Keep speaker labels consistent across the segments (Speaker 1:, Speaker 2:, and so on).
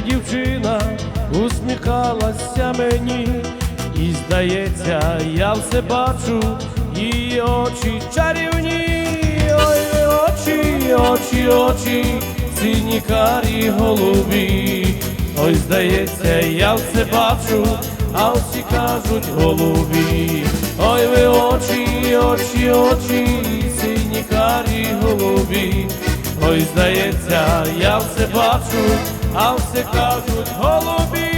Speaker 1: дівчина усміхалася мені, і здається, я все бачу, її очі чарівні, ой, очі, очі, очі, сині карі голубі. Ой, здається, я все бачу, а всі кажуть голубі. Ой, ви очі, очі, очі, сині карі голубі. Ой, здається, я все бачу, а все кажуть голубі.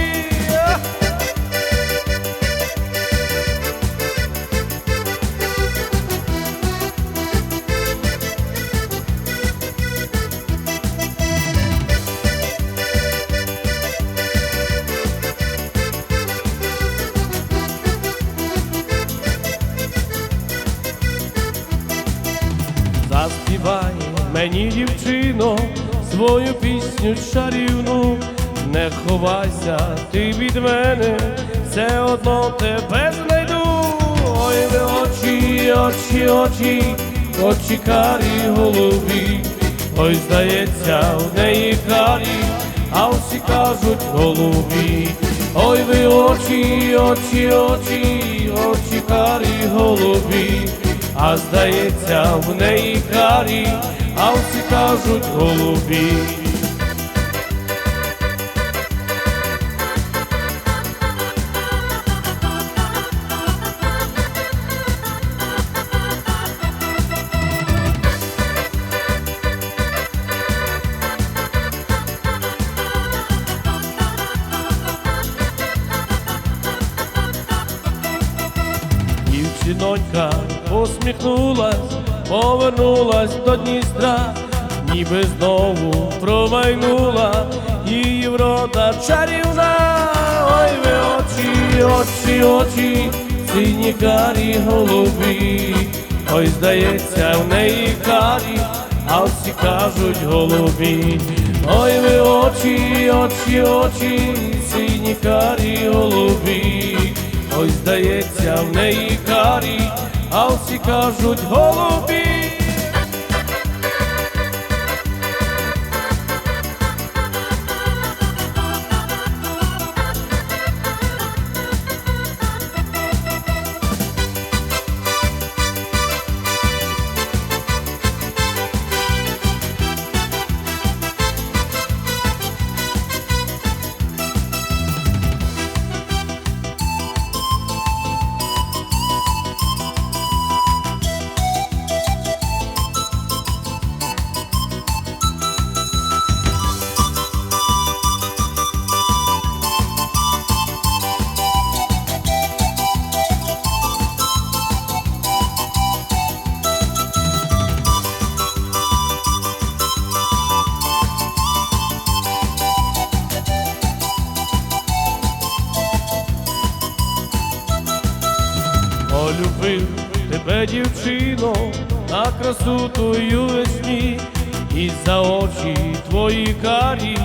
Speaker 1: Заспівай мені, дівчино, свою пісню чарівну, не ховайся ти від мене, все одно тебе знайду. Ой, ви очі, очі, очі, очі карі голубі. Ой, здається, в неї карі, а всі кажуть голубі. Ой, ви очі, очі, очі, очі карі голубі. А здається, в неї карі, а всі кажуть голубі. Дівчинонька посміхнулась, повернулась до Дністра, ніби знову промайнула її врода чарівна. Ой, ви очі, очі, очі, сині карі голубі. Ой, здається, в неї карі, а всі кажуть голубі. Ой, ви очі, очі, очі, сині карі голубі. Ой, здається, в неї карі, а всі кажуть голубі. Полюбив тебе, дівчино, на красу твою весні, і за очі твої карі,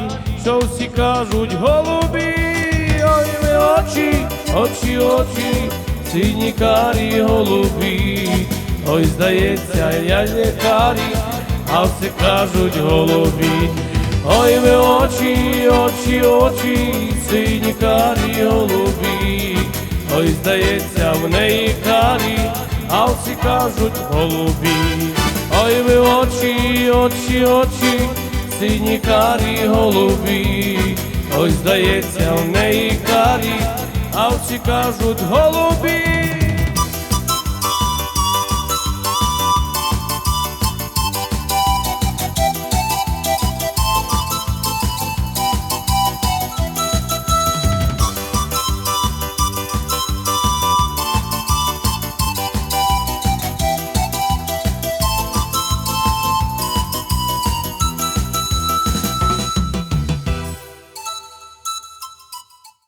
Speaker 1: що всі кажуть голубі, ой, ви очі, очі, очі, сині карі голубі, ой, здається, я не карі, а всі кажуть голубі. Ой, ви очі, очі, очі, сині карі голубі. Ой, здається, в неї карі, а всі кажуть голубі. Ой, ви очі, очі, очі, сині карі голубі. Ой, здається, в неї карі, а всі кажуть голубі.